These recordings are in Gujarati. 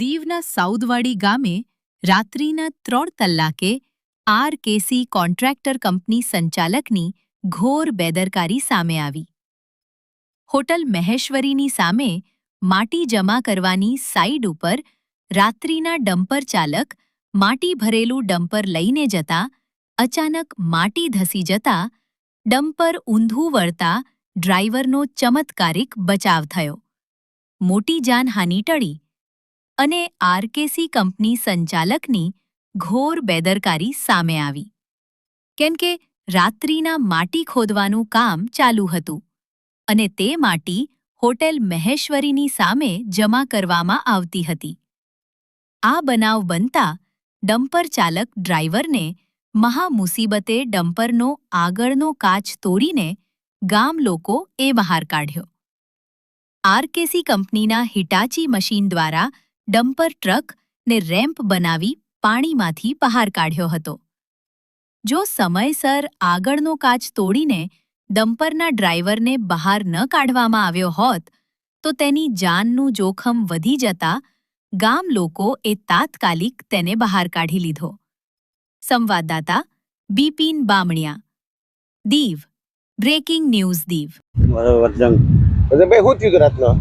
દીવના સાઉદવાડી ગામે રાત્રિના ત્રણ કલાકે આરકેસી કોન્ટ્રાક્ટર કંપની સંચાલકની ઘોર બેદરકારી સામે આવી. હોટલ મહેશ્વરીની સામે માટી જમા કરવાની સાઇડ ઉપર રાત્રિના ડમ્પર ચાલક માટી ભરેલું ડમ્પર લઈને જતા અચાનક માટી ધસી જતા ડમ્પર ઊંધું વળતા ડ્રાઈવરનો ચમત્કારિક બચાવ થયો. મોટી જાનહાનિ ટળી અને આરકેસી કંપની સંચાલકની ઘોર બેદરકારી સામે આવી. કેમ કે રાત્રિના માટી ખોદવાનું કામ ચાલુ હતું અને તે માટી હોટેલ મહેશ્વરીની સામે જમા કરવામાં આવતી હતી. આ બનાવ બનતા ડમ્પર ચાલક ડ્રાઈવરને મહામુસીબતે ડમ્પરનો આગળનો કાચ તોડીને ગામ લોકો એ બહાર કાઢ્યો. આરકેસી કંપનીના હિટાચી મશીન દ્વારા ડમ્પર ટ્રક ને રેમ્પ બનાવી પાણીમાંથી બહાર કાઢ્યો હતો. જો સમયસર આગળનો કાચ તોડીને ડમ્પરના ડ્રાઈવરને બહાર ન કાઢવામાં આવ્યો હોત તો તેની જાનનું જોખમ વધી જતા ગામ લોકો એ તાત્કાલિક તેને બહાર કાઢી લીધો. સંવાદદાતા Bipin Bamaniya. Diu. Breaking news Diu. બરોબર ભાઈ શું થયું હતું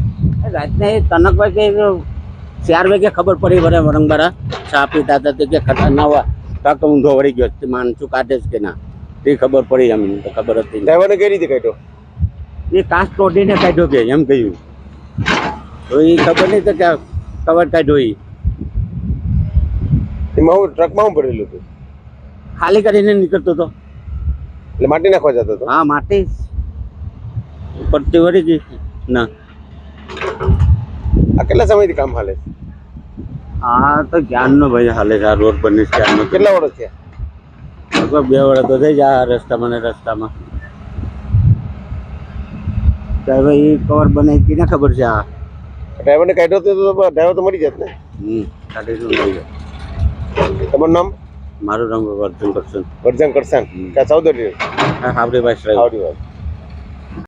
રાતના? એ કનકભાઈ કે ચાર વાગે ખબર પડી બરે વરંગબરા ચા પીતા હતા. તે કે ખતર ના હોય. કાક ઊંધો વળી ગયો. તે માણસું કાઢે છે કે ના? તે ખબર પડી અમને. તો ખબર હતી. ડ્રાઈવરને કઈ રીતે કાઢ્યો? એ કાચ તોડીને કાઢ્યો કે એમ કહ્યું. તો એ ખબર નહીં તો કે કવર કાઢ્યો એ એમાં હું ટ્રકમાં હું પડેલું હતું? ખાલી કરીને નીકળતો હતો. એટલે માટી નાખવા જતો હતો? હા માટી પડતી વળી ગઈ. ના. કેટલા સમયથી કામ હાલે છે? આ તો જ્ઞાનનો ભાઈ હાલે છે? આ રોડ બની નો કેટલા વર્ષ થયા લગભગ બે વર્ષ તો થઈ જાય આ રસ્તામાં ને રસ્તામાં. ડ્રાઈવર એ કવર બને કે ના ખબર છે આ? ડ્રાઈવરને કાઢ્યો તો ડ્રાઈવર તો મરી જાત ને? હમ કાઢી થઈ જાય. તમારું નામ? મારું નામ વર્ધન કરશન. વર્જન કરસાન ક્યાં ચૌધરી હા હાવડી ભાઈ હાવડી વાત